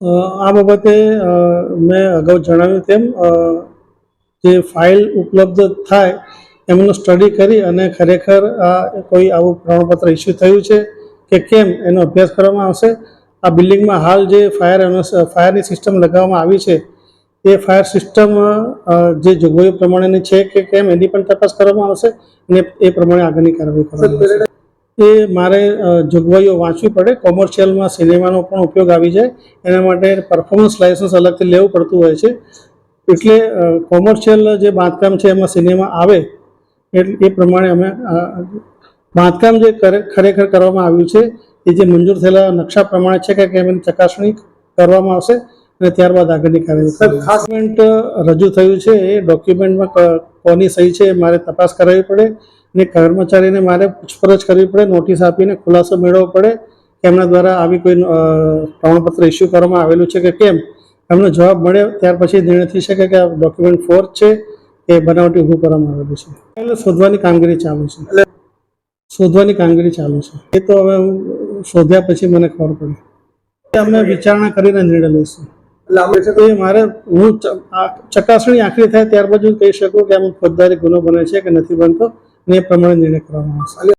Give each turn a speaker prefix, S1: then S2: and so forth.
S1: આ બાબતે મેં અગાઉ જણાવ્યું તેમ જે ફાઇલ ઉપલબ્ધ થાય એમનું સ્ટડી કરી અને ખરેખર આ કોઈ આવું પ્રમાણપત્ર ઇસ્યુ થયું છે કે કેમ એનો અભ્યાસ કરવામાં આવશે. આ બિલ્ડિંગમાં હાલ જે ફાયર ફાયરની સિસ્ટમ લગાવવામાં આવી છે, એ ફાયર સિસ્ટમ જે જોગવાઈઓ પ્રમાણેની છે કે કેમ એની પણ તપાસ કરવામાં આવશે અને એ પ્રમાણે આગળની કાર્યવાહી કરવામાં આવશે. એ મારે જોગવાઈઓ વાંચવી પડે. કોમર્શિયલમાં સિનેમાનો પણ ઉપયોગ આવી જાય. એના માટે પરફોર્મન્સ લાઇસન્સ અલગથી લેવું પડતું હોય છે. એટલે કોમર્શિયલ જે બાંધકામ છે એમાં સિનેમા આવે એટલે એ પ્રમાણે અમે બાંધકામ જે ખરેખર કરવામાં આવ્યું છે, એ જે મંજૂર થયેલા નકશા પ્રમાણે છે કે કેમ એની ચકાસણી કરવામાં આવશે અને ત્યારબાદ આગળની કાર્યવાહી. ખાસ રજૂ થયું છે, એ ડોક્યુમેન્ટમાં કોની સહી છે મારે તપાસ કરાવવી પડે. અને કર્મચારીને મારે પૂછપરછ કરવી પડે નોટિસ આપીને ખુલાસો મેળવવો પડે કે એમના દ્વારા આવી કોઈ પ્રમાણપત્ર ઇસ્યુ કરવામાં આવેલું છે કે કેમ? એમનો જવાબ મળે ત્યાર પછી નિર્ણય થઈ શકે કે આ ડોક્યુમેન્ટ ફોર્થ છે એ બનાવટી ઊભું કરવામાં આવેલું છે. એટલે શોધવાની કામગીરી ચાલુ છે. એટલે શોધવાની કામગીરી ચાલુ છે. એ તો હવે શોધ્યા પછી મને ખબર પડે. અમે વિચારણા કરીને નિર્ણય લઈશું.
S2: એટલે
S1: એ મારે હું ચકાસણી આખરી થાય ત્યાર બાજુ કહી શકું કે આમ ફોજદારી ગુનો બને છે કે નથી બનતો. અને એ પ્રમાણે નિર્ણય કરવામાં આવશે